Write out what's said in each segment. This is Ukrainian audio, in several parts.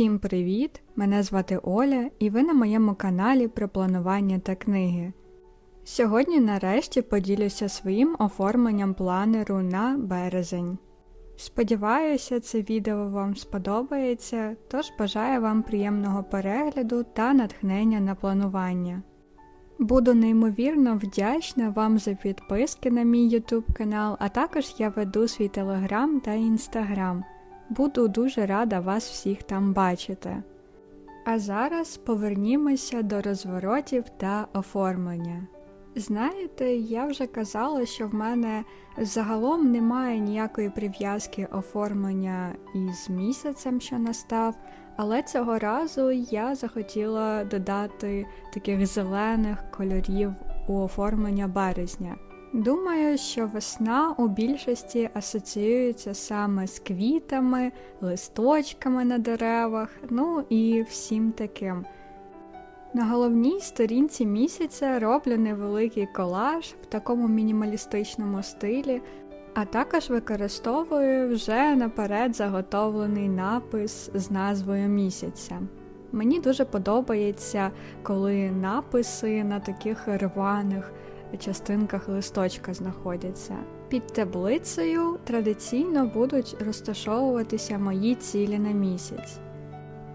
Всім привіт! Мене звати Оля, і ви на моєму каналі про планування та книги. Сьогодні нарешті поділюся своїм оформленням планеру на березень. Сподіваюся, це відео вам сподобається, тож бажаю вам приємного перегляду та натхнення на планування. Буду неймовірно вдячна вам за підписки на мій YouTube канал, а також я веду свій телеграм та інстаграм. Буду дуже рада вас всіх там бачити. А зараз повернімося до розворотів та оформлення. Знаєте, я вже казала, що в мене загалом немає ніякої прив'язки оформлення із місяцем, що настав, але цього разу я захотіла додати таких зелених кольорів у оформлення березня. Думаю, що весна у більшості асоціюється саме з квітами, листочками на деревах, ну і всім таким. На головній сторінці місяця роблю невеликий колаж в такому мінімалістичному стилі, а також використовую вже наперед заготовлений напис з назвою місяця. Мені дуже подобається, коли написи на таких рваних частинках листочка знаходяться. Під таблицею традиційно будуть розташовуватися мої цілі на місяць.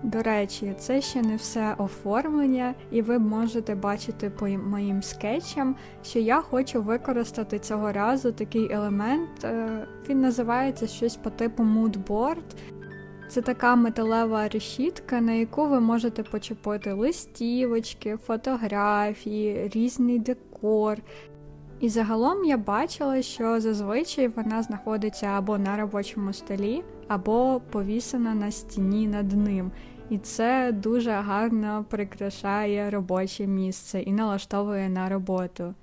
До речі, це ще не все оформлення, і ви можете бачити по моїм скетчам, що я хочу використати цього разу такий елемент. е, Він називається щось по типу moodboard. Це така металева решітка, на яку ви можете почепити листівочки, фотографії, різний декор. І загалом я бачила, що зазвичай вона знаходиться або на робочому столі, або повісена на стіні над ним. І це дуже гарно прикрашає робоче місце і налаштовує на роботу.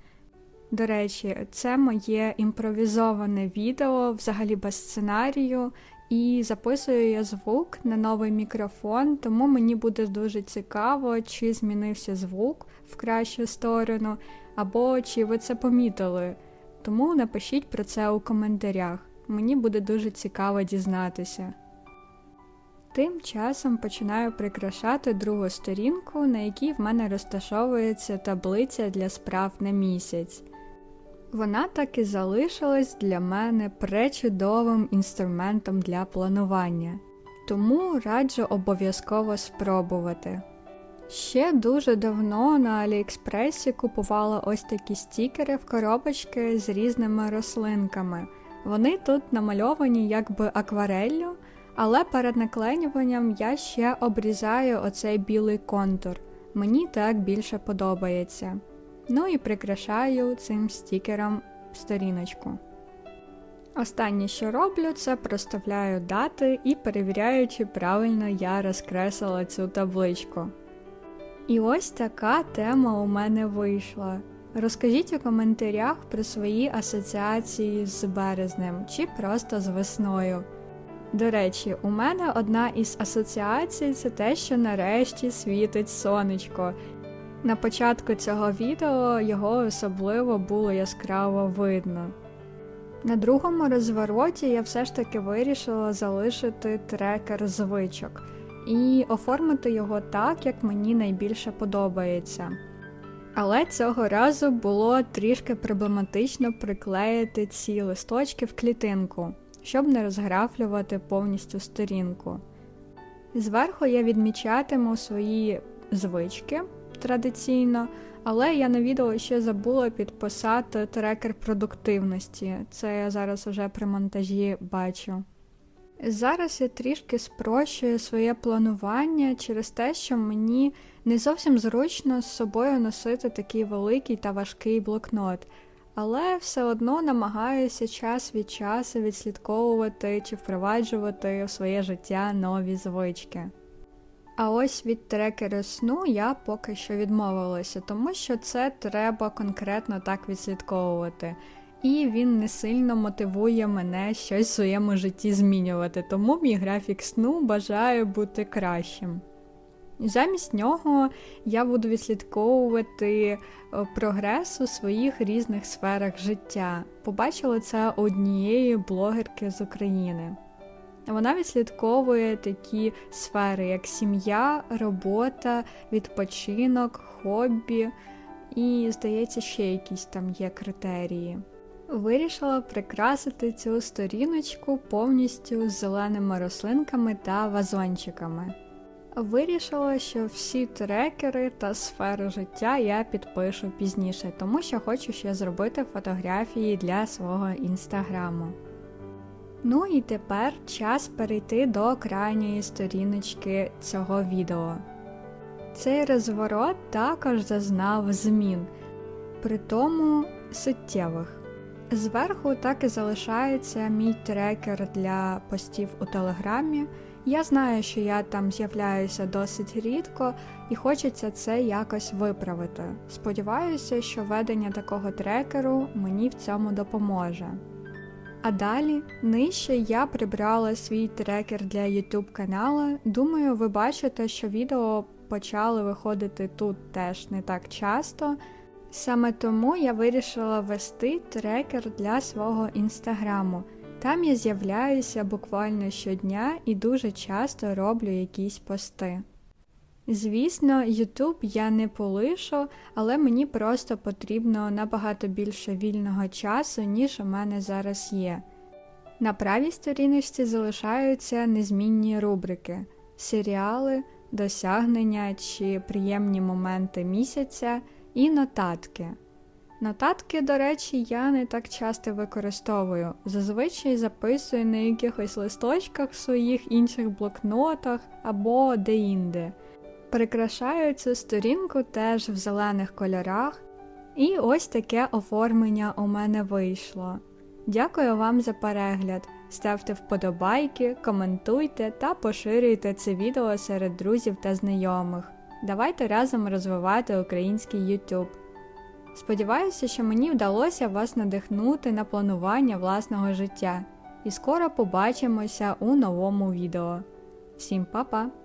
До речі, це моє імпровізоване відео, взагалі без сценарію, і записую я звук на новий мікрофон, тому мені буде дуже цікаво, чи змінився звук в кращу сторону, або чи ви це помітили. Тому напишіть про це у коментарях. Мені буде дуже цікаво дізнатися. Тим часом починаю прикрашати другу сторінку, на якій в мене розташовується таблиця для справ на місяць. Вона так і залишилась для мене пречудовим інструментом для планування, тому раджу обов'язково спробувати. Ще дуже давно на Аліекспресі купувала ось такі стікери в коробочки з різними рослинками. Вони тут намальовані якби аквареллю, але перед наклеюванням я ще обрізаю оцей білий контур. Мені так більше подобається. Ну і прикрашаю цим стікером сторіночку. Останнє, що роблю, це проставляю дати і перевіряю, чи правильно я розкреслила цю табличку. І ось така тема у мене вийшла. Розкажіть у коментарях про свої асоціації з березнем чи просто з весною. До речі, у мене одна із асоціацій це те, що нарешті світить сонечко. На початку цього відео його особливо було яскраво видно. На другому розвороті я все ж таки вирішила залишити трекер звичок і оформити його так, як мені найбільше подобається. Але цього разу було трішки проблематично приклеїти ці листочки в клітинку, щоб не розграфлювати повністю сторінку. Зверху я відмічатиму свої звички традиційно, але я на відео ще забула підписати трекер продуктивності. Це я зараз вже при монтажі бачу. Зараз я трішки спрощую своє планування через те, що мені не зовсім зручно з собою носити такий великий та важкий блокнот, але все одно намагаюся час від часу відслідковувати чи впроваджувати в своє життя нові звички. А ось від трекера сну я поки що відмовилася, тому що це треба конкретно так відслідковувати. І він не сильно мотивує мене щось в своєму житті змінювати, тому мій графік сну бажаю бути кращим. Замість нього я буду відслідковувати е, прогрес у своїх різних сферах життя. Побачила це однієї блогерки з України. Вона відслідковує такі сфери, як сім'я, робота, відпочинок, хобі, і, здається, ще якісь там є критерії. Вирішила прикрасити цю сторіночку повністю з зеленими рослинками та вазончиками. Вирішила, що всі трекери та сфери життя я підпишу пізніше, тому що хочу ще зробити фотографії для свого інстаграму. Ну і тепер час перейти до крайньої сторіночки цього відео. Цей розворот також зазнав змін, при тому суттєвих. Зверху так і залишається мій трекер для постів у Телеграмі. Я знаю, що я там з'являюся досить рідко і хочеться це якось виправити. Сподіваюся, що ведення такого трекеру мені в цьому допоможе. А далі нижче я прибрала свій трекер для YouTube каналу. Думаю, ви бачите, що відео почали виходити тут теж не так часто. Саме тому я вирішила вести трекер для свого інстаграму. Там я з'являюся буквально щодня і дуже часто роблю якісь пости. Звісно, YouTube я не полишу, але мені просто потрібно набагато більше вільного часу, ніж у мене зараз є. На правій сторіночці залишаються незмінні рубрики: серіали, досягнення чи приємні моменти місяця і нотатки. Нотатки, до речі, я не так часто використовую. Зазвичай записую на якихось листочках своїх інших блокнотах або де-інде. Прикрашаю цю сторінку теж в зелених кольорах. І ось таке оформлення у мене вийшло. Дякую вам за перегляд. Ставте вподобайки, коментуйте та поширюйте це відео серед друзів та знайомих. Давайте разом розвивати український YouTube. Сподіваюся, що мені вдалося вас надихнути на планування власного життя. І скоро побачимося у новому відео. Всім па-па!